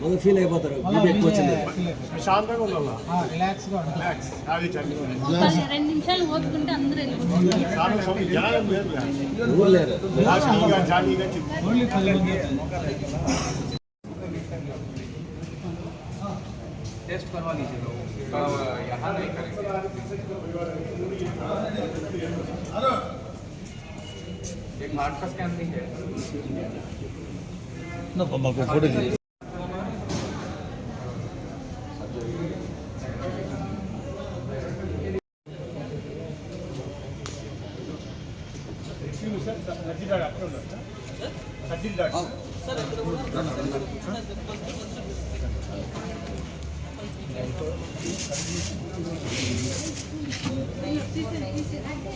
మళ్ళీ ఫీల్ అయిపోతారు బీపీ ఎక్కువ వచ్చింది శాంతంగా ఉండాలా అది రెండు నిమిషాలు ఓపుకుంటే అందరూ వెళ్ళిపోతారు చాలా సమయం జనాలు లేదు ఎవరు లేరు జాలీగా జాలీగా చెప్పు टेस्ट करवा लीजिए लोग यहाँ नहीं करेंगे एक मार्क का स्कैन भी है ना मम्मा को फ़ोटो दे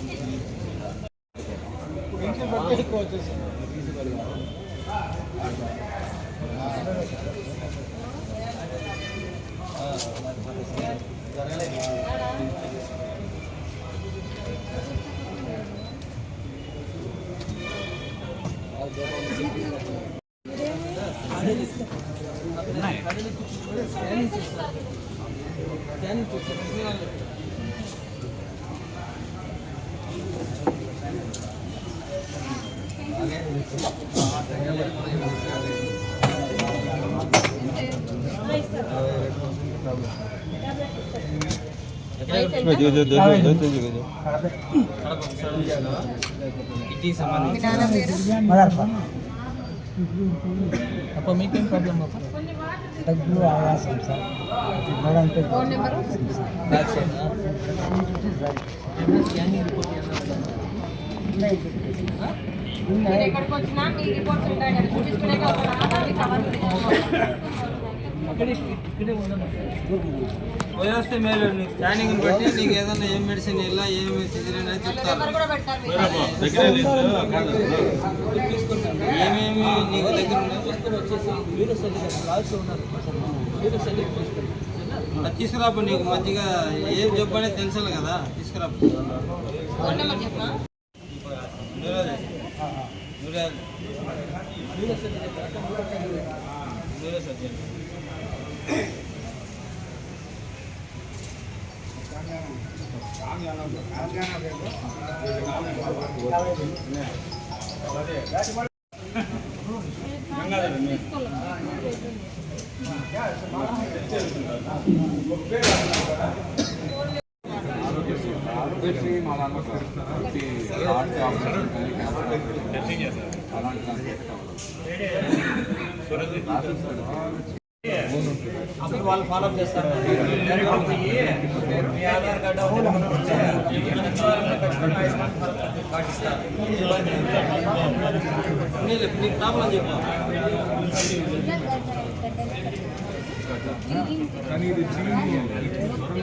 Thank you. contas. అప్పుడు మీకేం ప్రాబ్లం దగ్గు ఆయాసం సార్ మేడంతో phone number back side scanning report మీరు ఎక్కడికి వచ్చినా మీ రిపోర్ట్స్ ఉంటాయి కదా చూపించుకునే ఇక్కడే ఉండదు వస్తే మేలు నీకు స్కానింగ్ బట్టి నీకు ఏదైనా ఏం మెడిసిన్ ఇలా ఏమి సిజరీన్ అని చెప్తారు. ఏమేమి నీకు దగ్గర అది తీసుకురాపు నీకు మంచిగా ఏం జబ్బు అనేది తెలుసాలి కదా తీసుకురాపు. ఫోన్ నెంబర్ ఆరోగ్యశ్రీ మా దాంట్లో హార్ట్ ఆపరేషన్ కానీ క్యాన్సర్ అలాంటి అప్పుడు వాళ్ళు ఫాలో అప్ చేస్తారు డైరెక్ట్ పోయి మీ ఆధార్ కార్డు అవన్నీ పంపిస్తే సచివాలయంలో ఖచ్చితంగా ఆయుష్మాన్ భారత్ కార్డు ఇస్తారు నీకు నీకు ప్రాబ్లం చెప్పు కానీ ఇది చీని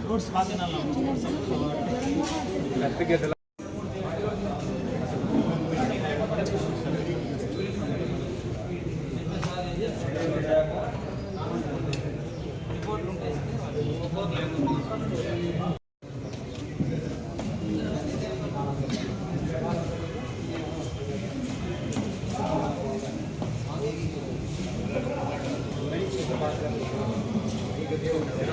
ఫ్రూట్స్ బాగా తినాలి టెన్షన్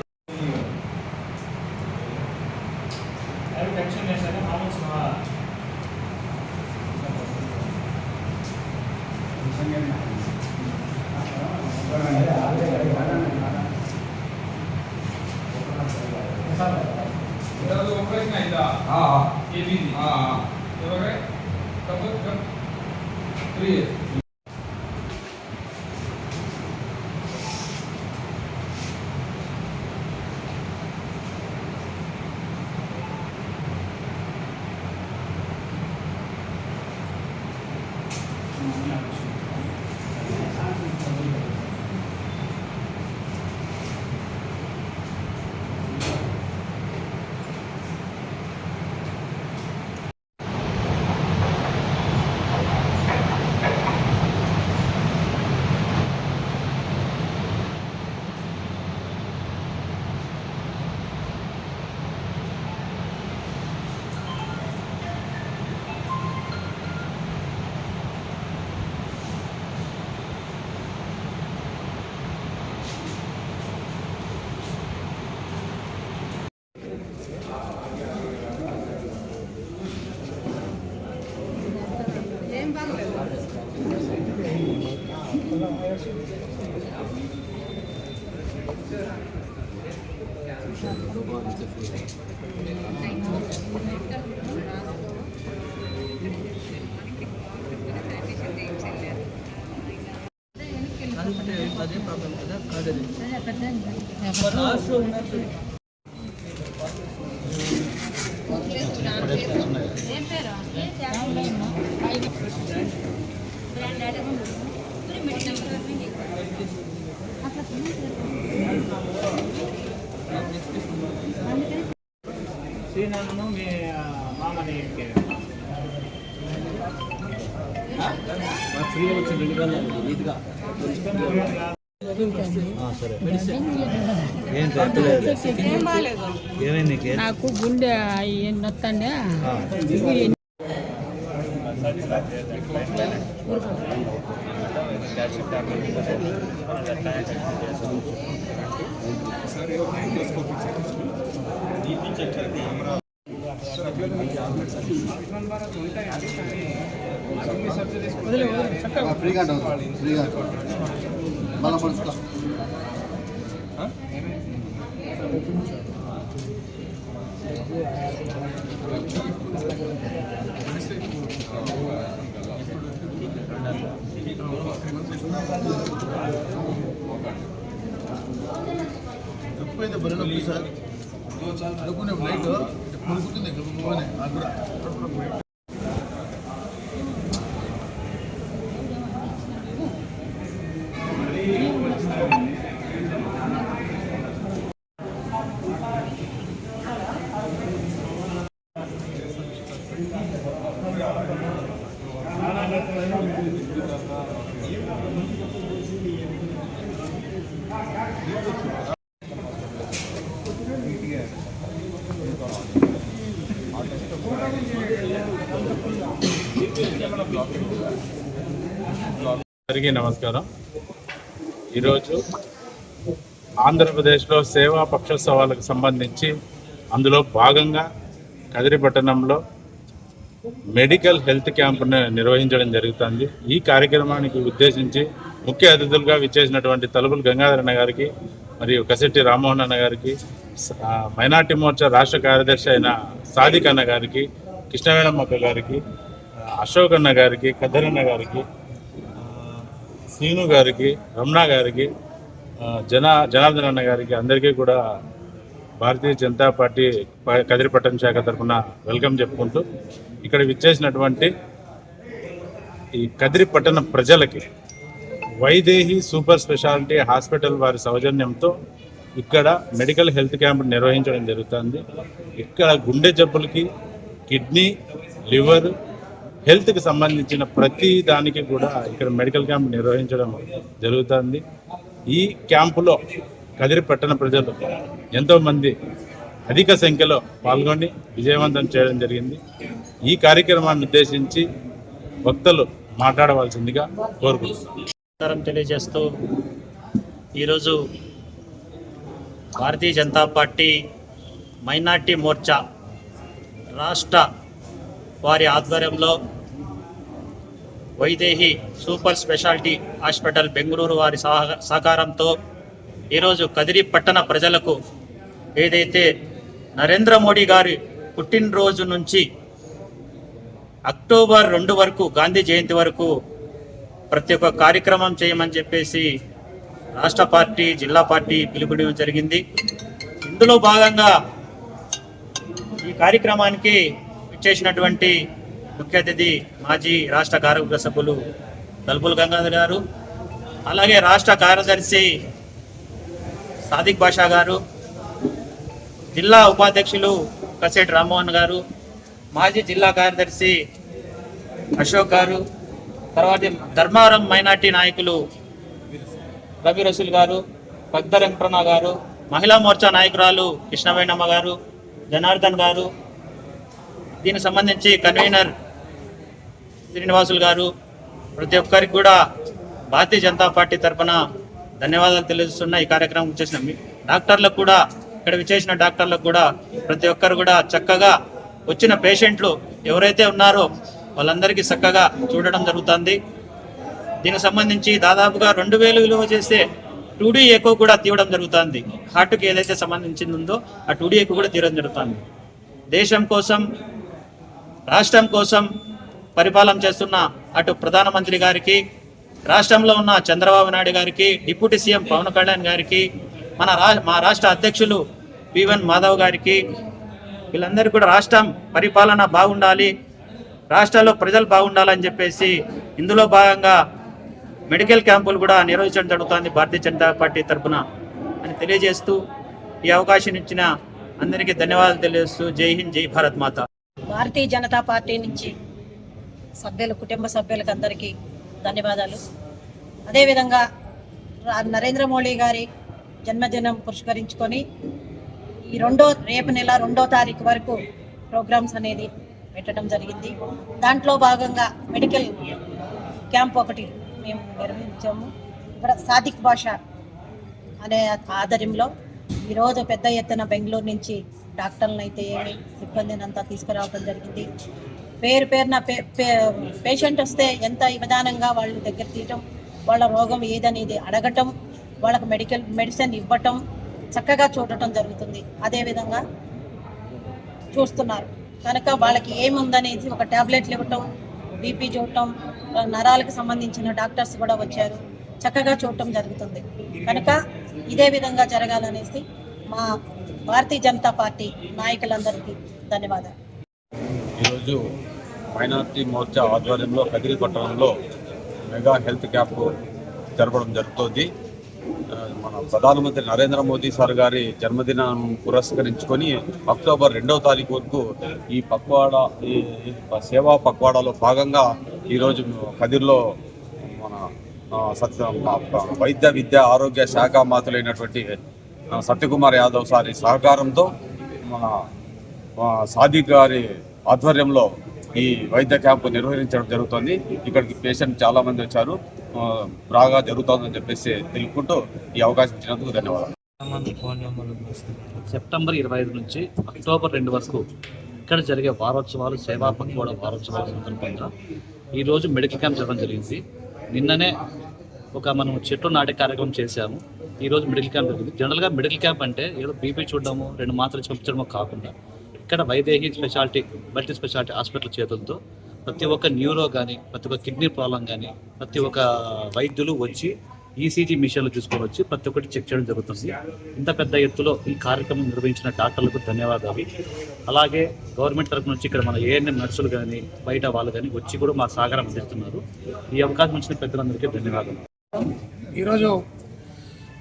అదే ప్రాబ్లం కదా కాదు లాస్ట్ ఉన్నారు ఏం పేరు బ్రాండ్ అడగండి అట్లా శ్రీనాథను మీ ఆ, మామని ఇంటికి ఫ్రీగా వచ్చి రెండు వేల నీట్గా. నాకు? గుండె నొత్తండే. ఫ్రీగా ఫ్రీగా మళ్ళీ పడుచుకో ఎక్కువైంది బరి నొప్పి సార్. అనుకునే నైట్ మునుకుతుంది ఇక్కడ మునుకునే నాకు కూడా. అందరికీ నమస్కారం. ఈరోజు ఆంధ్రప్రదేశ్లో సేవా పక్షోత్సవాలకు సంబంధించి అందులో భాగంగా కదిరి పట్టణంలో మెడికల్ హెల్త్ క్యాంపును నిర్వహించడం జరుగుతుంది. ఈ కార్యక్రమానికి ఉద్దేశించి ముఖ్య అతిథులుగా విచ్చేసినటువంటి తలుపులు గంగాధరన్న గారికి మరియు కసెట్టి రామ్మోహన్ అన్న గారికి మైనార్టీ మోర్చా రాష్ట్ర కార్యదర్శి అయిన సాదిక్ అన్న గారికి కృష్ణవేణమ్మక్క గారికి అశోక్ అన్న గారికి కద్దరన్న గారికి శ్రీను గారికి రమణ గారికి జన జనార్దన్ అన్న గారికి అందరికీ కూడా భారతీయ జనతా పార్టీ ప- శాఖ తరఫున వెల్కమ్ చెప్పుకుంటూ ఇక్కడ విచ్చేసినటువంటి ఈ కదిరిపట్టణ ప్రజలకి వైదేహి సూపర్ స్పెషాలిటీ హాస్పిటల్ వారి సౌజన్యంతో ఇక్కడ మెడికల్ హెల్త్ క్యాంప్ నిర్వహించడం జరుగుతుంది. ఇక్కడ గుండె జబ్బులకి కిడ్నీ లివర్ హెల్త్కి సంబంధించిన ప్రతి దానికి కూడా ఇక్కడ మెడికల్ క్యాంప్ నిర్వహించడం జరుగుతుంది. ఈ క్యాంపులో కదిరి పట్టణ ప్రజలు ఎంతోమంది అధిక సంఖ్యలో పాల్గొని విజయవంతం చేయడం జరిగింది. ఈ కార్యక్రమాన్ని ఉద్దేశించి వక్తలు మాట్లాడవలసిందిగా కోరుకుంటున్నాం తెలియజేస్తూ ఈరోజు భారతీయ జనతా పార్టీ మైనార్టీ మోర్చా రాష్ట్ర వారి ఆధ్వర్యంలో Vaidehi super speciality hospital Bengaluru వారి సహ సహకారంతో ఈరోజు కదిరి పట్టణ ప్రజలకు ఏదైతే నరేంద్ర మోడీ గారి పుట్టినరోజు నుంచి అక్టోబర్ రెండు వరకు గాంధీ జయంతి వరకు ప్రతి ఒక్క కార్యక్రమం చేయమని చెప్పేసి రాష్ట్ర పార్టీ జిల్లా పార్టీ పిలుపునివ్వడం జరిగింది. ఇందులో భాగంగా ఈ కార్యక్రమానికి చేసినటువంటి ముఖ్య అతిథి మాజీ రాష్ట్ర కార్యవర్గ సభ్యులు తలుపుల గంగాధర్ గారు అలాగే రాష్ట్ర కార్యదర్శి సాదిక్ బాషా గారు జిల్లా ఉపాధ్యక్షులు కసేటి రామ్మోహన్ గారు మాజీ జిల్లా కార్యదర్శి అశోక్ గారు తర్వాత ధర్మారం మైనార్టీ నాయకులు రవి రసూల్ గారు భక్త వెంకటరమణ గారు మహిళా మోర్చా నాయకురాలు కృష్ణవేణమ్మ గారు జనార్దన్ గారు దీనికి సంబంధించి కన్వీనర్ శ్రీనివాసులు గారు ప్రతి ఒక్కరికి కూడా భారతీయ జనతా పార్టీ తరఫున ధన్యవాదాలు తెలియజేస్తున్న ఈ కార్యక్రమం చేసిన డాక్టర్లకు కూడా ఇక్కడ విచ్చేసిన డాక్టర్లకు కూడా ప్రతి ఒక్కరు కూడా చక్కగా వచ్చిన పేషెంట్లు ఎవరైతే ఉన్నారో వాళ్ళందరికీ చక్కగా చూడడం జరుగుతుంది. దీనికి సంబంధించి దాదాపుగా రెండు వేలు విలువ చేస్తే టూడీ ఎక్కువ కూడా తీయడం జరుగుతుంది. హార్ట్కి ఏదైతే సంబంధించింది ఉందో ఆ టూడీ ఎక్కువ కూడా తీయడం జరుగుతుంది. దేశం కోసం రాష్ట్రం కోసం పరిపాలన చేస్తున్న అటు ప్రధానమంత్రి గారికి రాష్ట్రంలో ఉన్న చంద్రబాబు నాయుడు గారికి డిప్యూటీ సీఎం పవన్ కళ్యాణ్ గారికి మన రా మా రాష్ట్ర అధ్యక్షులు పివన్ మాధవ్ గారికి వీళ్ళందరికీ కూడా రాష్ట్రం పరిపాలన బాగుండాలి రాష్ట్రాల్లో ప్రజలు బాగుండాలని చెప్పేసి ఇందులో భాగంగా మెడికల్ క్యాంపులు కూడా నిర్వహించడం జరుగుతుంది భారతీయ జనతా పార్టీ తరఫున అని తెలియజేస్తూ ఈ అవకాశం ఇచ్చిన అందరికీ ధన్యవాదాలు తెలియజేస్తూ జై హింద్ జై భారత్ మాత. భారతీయ జనతా పార్టీ నుంచి సభ్యులు కుటుంబ సభ్యులకు అందరికీ ధన్యవాదాలు. అదేవిధంగా నరేంద్ర మోడీ గారి జన్మదినం పురస్కరించుకొని ఈ రెండో రేపు నెల రెండో తారీఖు వరకు ప్రోగ్రామ్స్ అనేది పెట్టడం జరిగింది. దాంట్లో భాగంగా మెడికల్ క్యాంప్ ఒకటి మేము నిర్వహించాము. ఇక్కడ సాదిక్ భాష అనే ఆధ్వర్యంలో ఈరోజు పెద్ద ఎత్తున బెంగళూరు నుంచి డాక్టర్లను అయితే ఏమి సిబ్బందిని అంతా తీసుకురావడం జరిగింది. పేరు పేరున పే పే- పేషెంట్ వస్తే ఎంత విధానంగా వాళ్ళు దగ్గర తీయటం వాళ్ళ రోగం ఏదనేది అడగటం వాళ్ళకి మెడికల్ మెడిసిన్ ఇవ్వటం చక్కగా చూడటం జరుగుతుంది. అదేవిధంగా చూస్తున్నారు. కనుక వాళ్ళకి ఏముందనేది ఒక టాబ్లెట్లు ఇవ్వటం బీపీ చూడటం నరాలకు సంబంధించిన డాక్టర్స్ కూడా వచ్చారు. చక్కగా చూడటం జరుగుతుంది. కనుక ఇదే విధంగా జరగాలనేసి మా భారతీయ జనతా పార్టీ నాయకులందరికీ ధన్యవాదాలు. ఈరోజు మైనార్టీ మోర్చా ఆధ్వర్యంలో కదిరి పట్టణంలో మెగా హెల్త్ క్యాంప్ జరపడం జరుగుతోంది. మన ప్రధానమంత్రి నరేంద్ర మోదీ సార్ గారి జన్మదినం పురస్కరించుకొని అక్టోబర్ రెండవ తారీఖు వరకు ఈ పక్వాడ ఈ సేవా పక్వాడాలో భాగంగా ఈరోజు కదిరిలో మన సత్య వైద్య విద్య ఆరోగ్య శాఖ మాతులైనటువంటి సత్యకుమార్ యాదవ్ సారి సహకారంతో మన సాదిక్ గారి ఆధ్వర్యంలో ఈ వైద్య క్యాంపు నిర్వహించడం జరుగుతుంది. ఇక్కడికి పేషెంట్ చాలా మంది వచ్చారు బాగా జరుగుతుందని చెప్పేసి తెలుపుకుంటూ ఈ అవకాశం ఇచ్చినందుకు ధన్యవాదాలు. సెప్టెంబర్ ఇరవై ఐదు నుంచి అక్టోబర్ రెండు వరకు ఇక్కడ జరిగే వారోత్సవాలు సేవా పక్వాడ వారోత్సవాల సందర్భంగా ఈరోజు మెడికల్ క్యాంప్ జరగడం జరిగింది. నిన్ననే ఒక మనం చెట్టు నాటే కార్యక్రమం చేశాము. ఈరోజు మెడికల్ క్యాంప్ జరిగింది. జనరల్గా మెడికల్ క్యాంప్ అంటే ఏదో బీపీ చూడడము రెండు మాత్రలు చూపించడము కాకుండా ఇక్కడ Vaidehi speciality multi speciality hospital చేతులతో ప్రతి ఒక్క న్యూరో కానీ ప్రతి ఒక్క కిడ్నీ ప్రాబ్లం కానీ ప్రతి ఒక్క వైద్యులు వచ్చి ఈసీజీ మిషన్లు తీసుకొని వచ్చి ప్రతి ఒక్కటి చెక్ చేయడం జరుగుతుంది. ఇంత పెద్ద ఎత్తులో ఈ కార్యక్రమం నిర్వహించిన డాక్టర్లకు ధన్యవాదాలు అలాగే గవర్నమెంట్ తరపు నుంచి ఇక్కడ మన ఏఎన్ఎం నర్సులు కానీ బయట వాళ్ళు కానీ వచ్చి కూడా మా సహకారం అందిస్తున్నారు. ఈ అవకాశం ఇచ్చిన పెద్దలందరికీ ధన్యవాదాలు. ఈరోజు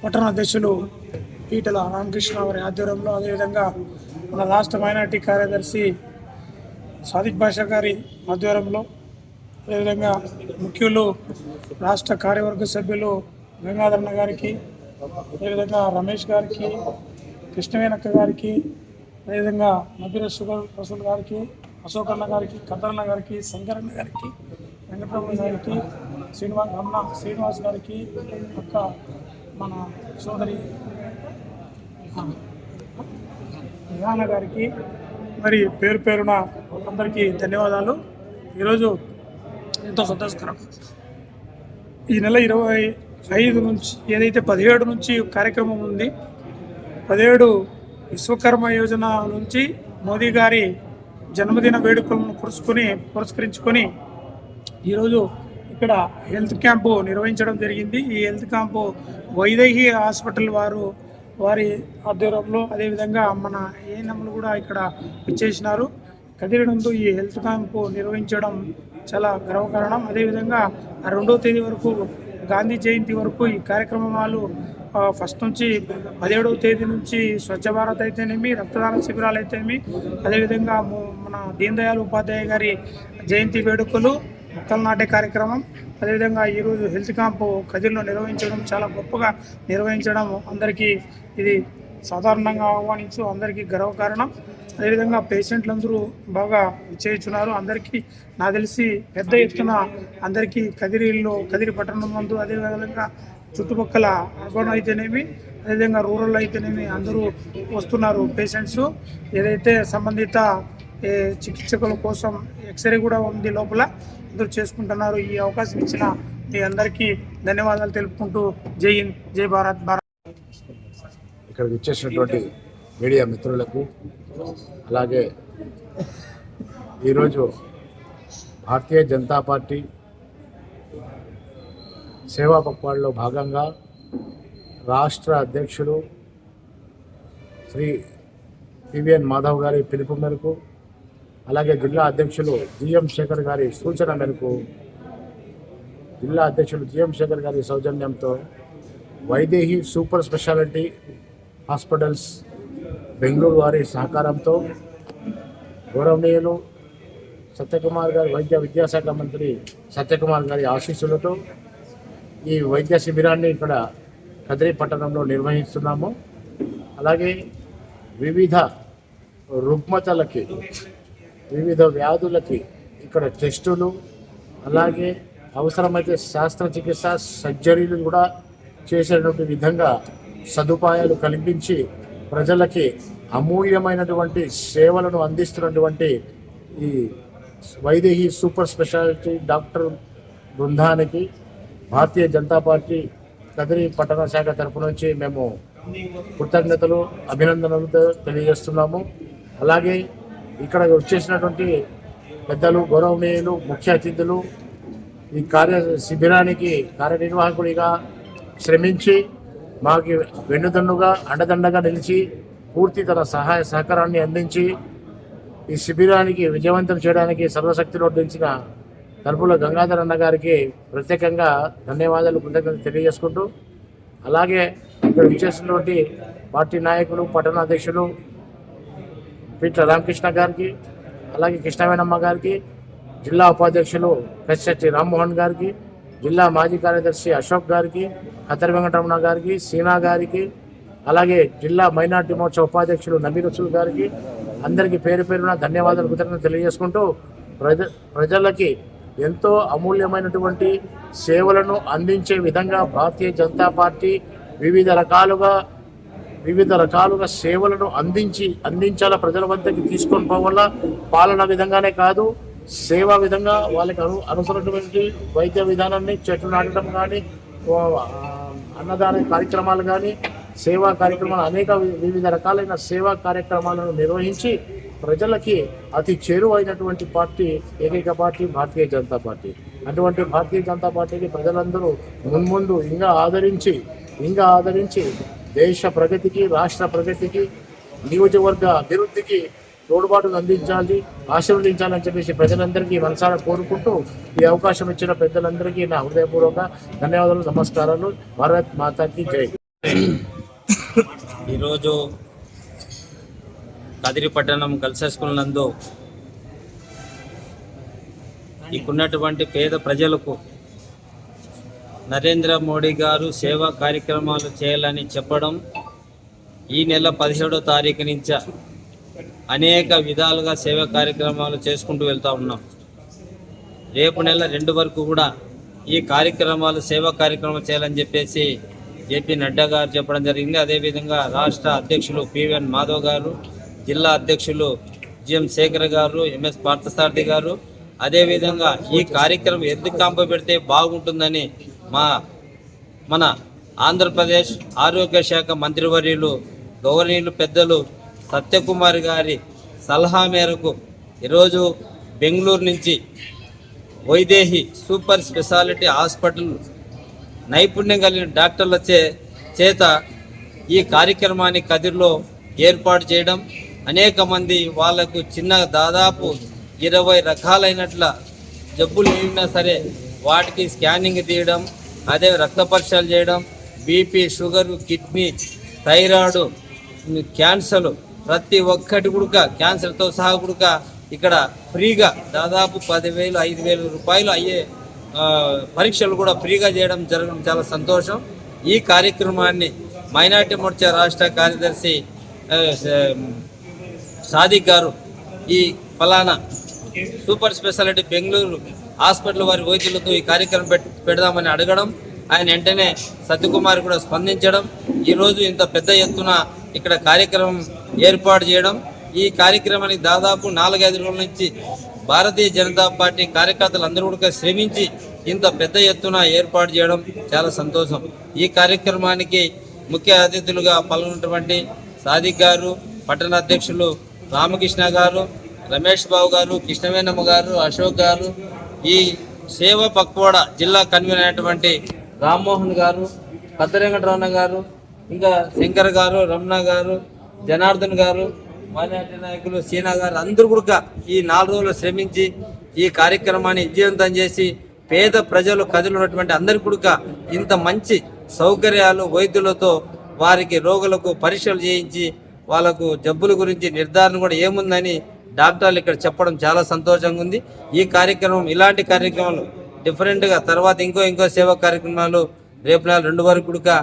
పట్టణ అధ్యక్షులు పీటల రామకృష్ణ వారి ఆధ్వర్యంలో అదేవిధంగా మన రాష్ట్ర మైనార్టీ కార్యదర్శి సాదిక్ భాషా గారి ఆధ్వర్యంలో అదేవిధంగా ముఖ్యులు రాష్ట్ర కార్యవర్గ సభ్యులు గంగాధరణ గారికి అదేవిధంగా రమేష్ గారికి కృష్ణవేనక్క గారికి అదేవిధంగా నబీర సుగర్ రసూల్ గారికి అశోక్ అన్న గారికి కదరన్న గారికి శంకరన్న గారికి వెంకటరమణ గారికి శ్రీనివాస్ రమణ శ్రీనివాస్ గారికి అక్క మన సోదరి ఆ, గారికి మరి పేరు పేరున అందరికీ ధన్యవాదాలు. ఈరోజు ఎంతో సంతోషకరం. ఈ నెల ఇరవై ఐదు నుంచి ఏదైతే పదిహేడు నుంచి కార్యక్రమం ఉంది పదిహేడు విశ్వకర్మ యోజన నుంచి మోదీ గారి జన్మదిన వేడుకలను పురుచుకొని పురస్కరించుకొని ఈరోజు ఇక్కడ హెల్త్ క్యాంపు నిర్వహించడం జరిగింది. ఈ హెల్త్ క్యాంపు వైదేహి హాస్పిటల్ వారు వారి ఆధ్వర్యంలో అదేవిధంగా మన ఏఎన్ఎంలు కూడా ఇక్కడ వచ్చేసినారు. కదిరి ఈ హెల్త్ క్యాంపు నిర్వహించడం చాలా గర్వకారణం. అదేవిధంగా రెండవ తేదీ వరకు గాంధీ జయంతి వరకు ఈ కార్యక్రమాలు ఫస్ట్ నుంచి పదిహేడవ తేదీ నుంచి స్వచ్ఛ భారత్ అయితేనేమి రక్తదాన శిబిరాలు అయితేనేమి అదేవిధంగా మన దీన్ దయాళ్ ఉపాధ్యాయ గారి జయంతి వేడుకలు మొక్కలు నాటే కార్యక్రమం. అదేవిధంగా ఈరోజు హెల్త్ క్యాంపు కదిరిలో నిర్వహించడం చాలా గొప్పగా నిర్వహించడం అందరికీ ఇది సాధారణంగా ఆహ్వానించు అందరికీ గర్వకారణం. అదేవిధంగా పేషెంట్లందరూ బాగా చేయించున్నారు. అందరికీ నాకు తెలిసి పెద్ద ఎత్తున అందరికీ కదిరిలో కదిరి పట్టణం ముందు అదేవిధంగా చుట్టుపక్కల అర్బన్ అయితేనేమి అదేవిధంగా రూరల్ అయితేనేమి అందరూ వస్తున్నారు పేషెంట్స్. ఏదైతే సంబంధిత ఏ, చికిత్సకుల కోసం ఎక్స్రే కూడా ఉంది లోపల. ఎదురు చేసుకుంటున్నారు. ఈ అవకాశం ఇచ్చిన మీ అందరికీ ధన్యవాదాలు తెలుపుకుంటూ జై హింద్ జై భారత్ భారత్. ఇక్కడికి వచ్చేసినటువంటి మీడియా మిత్రులకు అలాగే ఈరోజు భారతీయ జనతా పార్టీ సేవా పక్వాడలో భాగంగా రాష్ట్ర అధ్యక్షులు శ్రీ పివిఎన్ మాధవ్ గారి పిలుపు మేరకు అలాగే జిల్లా అధ్యక్షులు జిఎం శేఖర్ గారి సూచన మేరకు జిల్లా అధ్యక్షులు జిఎం శేఖర్ గారి సౌజన్యంతో Vaidehi super speciality hospitals Bengaluru వారి సహకారంతో గౌరవనీయులు సత్యకుమార్ గారి వైద్య విద్యాశాఖ మంత్రి సత్యకుమార్ గారి ఆశీస్సులతో ఈ వైద్య శిబిరాన్ని ఇక్కడ కదిరి పట్టణంలో నిర్వహిస్తున్నాము. అలాగే వివిధ రుగ్మతలకి వివిధ వ్యాధులకి ఇక్కడ టెస్టులు అలాగే అవసరమైతే శస్త్రచికిత్స సర్జరీలు కూడా చేసేటువంటి విధంగా సదుపాయాలు కల్పించి ప్రజలకి అమూల్యమైనటువంటి సేవలను అందిస్తున్నటువంటి ఈ వైదేహి సూపర్ స్పెషాలిటీ డాక్టర్ బృందానికి భారతీయ జనతా పార్టీ కదిరి పట్టణ శాఖ తరపు నుంచి మేము కృతజ్ఞతలు అభినందనలు తెలియజేస్తున్నాము. అలాగే ఇక్కడ వచ్చేసినటువంటి పెద్దలు గౌరవనీయులు ముఖ్య అతిథులు ఈ కార్య శిబిరానికి కార్యనిర్వాహకుడిగా శ్రమించి మాకు వెన్నుదన్నుగా అండదండగా నిలిచి పూర్తి తన సహాయ సహకారాన్ని అందించి ఈ శిబిరానికి విజయవంతం చేయడానికి సర్వశక్తిలో దించిన తలుపుల గంగాధర్ అన్న గారికి ప్రత్యేకంగా ధన్యవాదాలు కృతజ్ఞతలు తెలియజేసుకుంటూ అలాగే ఇక్కడ విచ్చేసినటువంటి పార్టీ నాయకులు పట్టణ అధ్యక్షులు పీట్ల రామకృష్ణ గారికి అలాగే కృష్ణవేణమ్మ గారికి జిల్లా ఉపాధ్యక్షులు కశ్యటి రామ్మోహన్ గారికి జిల్లా మాజీ కార్యదర్శి అశోక్ గారికి ఖతర్ వెంకటరమణ గారికి సీనా గారికి అలాగే జిల్లా మైనార్టీ మోర్చా ఉపాధ్యక్షులు నబీ రసూల్ గారికి అందరికీ పేరు పేరున ధన్యవాదాలు కృతజ్ఞతలు తెలియజేసుకుంటూ ప్రజ ప్రజలకి ఎంతో అమూల్యమైనటువంటి సేవలను అందించే విధంగా భారతీయ జనతా పార్టీ వివిధ రకాలుగా వివిధ రకాలుగా సేవలను అందించి అందించాల ప్రజల వద్దకి తీసుకొని పోవాల? పాలన విధంగానే కాదు సేవా విధంగా వాళ్ళకి అను అనుసరటువంటి వైద్య విధానాన్ని చెట్లు నాటడం కానీ అన్నదాన కార్యక్రమాలు కానీ సేవా కార్యక్రమాలు అనేక వివిధ రకాలైన సేవా కార్యక్రమాలను నిర్వహించి ప్రజలకి అతి చేరువైనటువంటి పార్టీ ఏకైక పార్టీ భారతీయ జనతా పార్టీ. అటువంటి భారతీయ జనతా పార్టీకి ప్రజలందరూ మున్ముందు ఇంకా ఆదరించి ఇంకా ఆదరించి దేశ ప్రగతికి రాష్ట్ర ప్రగతికి నియోజకవర్గ అభివృద్ధికి తోడ్పాటును అందించాలి ఆశీర్వదించాలని చెప్పేసి ప్రజలందరికీ మనసారా కోరుకుంటూ ఈ అవకాశం ఇచ్చిన పెద్దలందరికీ నా హృదయపూర్వక ధన్యవాదాలు నమస్కారాలు. భారత్ మాతాకి జై. ఈరోజు కదిరి పట్టణం కలిసేసుకున్నందు ఇక్కడున్నటువంటి పేద ప్రజలకు నరేంద్ర మోడీ గారు సేవా కార్యక్రమాలు చేయాలని చెప్పడం ఈ నెల పదిహేడో తారీఖు నుంచి అనేక విధాలుగా సేవా కార్యక్రమాలు చేసుకుంటూ వెళ్తూ ఉన్నాం. రేపు నెల రెండు వరకు కూడా ఈ కార్యక్రమాలు సేవా కార్యక్రమాలు చేయాలని చెప్పేసి జేపీ నడ్డా గారు చెప్పడం జరిగింది. అదేవిధంగా రాష్ట్ర అధ్యక్షులు పివిఎన్ మాధవ్ గారు జిల్లా అధ్యక్షులు జిఎం శేఖర్ గారు ఎంఎస్ పార్థసారథి గారు. అదేవిధంగా ఈ కార్యక్రమం ఎందుకు కాంప పెడితే బాగుంటుందని మా మన ఆంధ్రప్రదేశ్ ఆరోగ్య శాఖ మంత్రివర్యులు గౌరవనీయులు పెద్దలు సత్యకుమార్ గారి సలహా మేరకు ఈరోజు బెంగళూరు నుంచి వైదేహి సూపర్ స్పెషాలిటీ హాస్పిటల్ నైపుణ్యం కలిగిన డాక్టర్ల చే చేత ఈ కార్యక్రమాన్ని కదిరిలో ఏర్పాటు చేయడం అనేక మంది వాళ్ళకు చిన్న దాదాపు ఇరవై రకాలైనట్ల జబ్బులు ఏమైనా సరే వాటికి స్కానింగ్ తీయడం అదే రక్త పరీక్షలు చేయడం BP sugar kidney thyroid cancer ప్రతి ఒక్కటి కూడా క్యాన్సర్తో సహా కూడా ఇక్కడ ఫ్రీగా దాదాపు పదివేలు ఐదు వేల రూపాయలు అయ్యే పరీక్షలు కూడా ఫ్రీగా చేయడం జరగడం చాలా సంతోషం. ఈ కార్యక్రమాన్ని మైనార్టీ మోర్చా రాష్ట్ర కార్యదర్శి సాదిక్ గారు ఈ ఫలానా సూపర్ స్పెషాలిటీ బెంగళూరు హాస్పిటల్ వారి వైద్యులతో ఈ కార్యక్రమం పెడదామని అడగడం ఆయన వెంటనే సత్యకుమార్ కూడా స్పందించడం ఈరోజు ఇంత పెద్ద ఎత్తున ఇక్కడ కార్యక్రమం ఏర్పాటు చేయడం ఈ కార్యక్రమానికి దాదాపు నాలుగైదు రోజుల నుంచి భారతీయ జనతా పార్టీ కార్యకర్తలు అందరూ కూడా శ్రమించి ఇంత పెద్ద ఎత్తున ఏర్పాటు చేయడం చాలా సంతోషం. ఈ కార్యక్రమానికి ముఖ్య అతిథులుగా పాల్గొన్నటువంటి సాదిక్ గారు పట్టణ అధ్యక్షులు రామకృష్ణ గారు రమేష్ బాబు గారు కృష్ణవేణమ్మ గారు అశోక్ గారు ఈ సేవ పక్వాడ జిల్లా కన్వీనర్ అయినటువంటి రామ్మోహన్ గారు పెద్దరెంకటరమణ గారు ఇంకా శంకర్ గారు రమణ గారు జనార్దన్ గారు మైనార్టీ నాయకులు సీనా గారు అందరూ కూడా ఈ నాలుగు రోజులు శ్రమించి ఈ కార్యక్రమాన్ని విజయవంతం చేసి పేద ప్రజలు కథలు ఉన్నటువంటి అందరి కూడా ఇంత మంచి సౌకర్యాలు వైద్యులతో వారికి రోగులకు పరీక్షలు చేయించి వాళ్ళకు జబ్బుల గురించి నిర్ధారణ కూడా ఏముందని డాక్టర్లు ఇక్కడ చెప్పడం చాలా సంతోషంగా ఉంది. ఈ కార్యక్రమం ఇలాంటి కార్యక్రమాలు డిఫరెంట్గా తర్వాత ఇంకో ఇంకో సేవా కార్యక్రమాలు రేపు నెల రెండు వరకు కూడా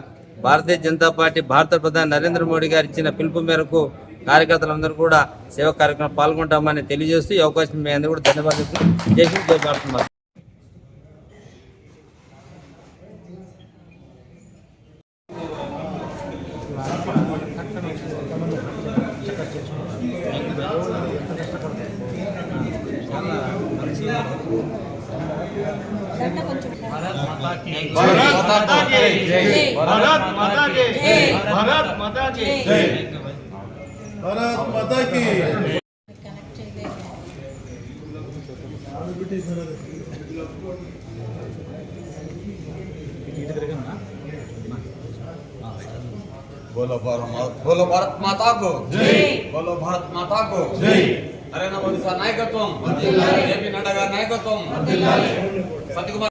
భారతీయ జనతా పార్టీ భారత ప్రధాని నరేంద్ర మోడీ గారు ఇచ్చిన పిలుపు మేరకు కార్యకర్తలందరూ కూడా సేవా కార్యక్రమం పాల్గొంటామని తెలియజేస్తూ ఈ అవకాశం మీ అందరూ కూడా ధన్యవాదాలు. జై హింద్, జై భారత్ మాత. కనెక్ట్ చేయలేదు बोलो भारत बोलो भारत माता को बोलो भारत माता को నరేంద్ర మోదీ సార్ నాయకత్వం జేపీ నడ్డా గారి నాయకత్వం సత్యకుమార్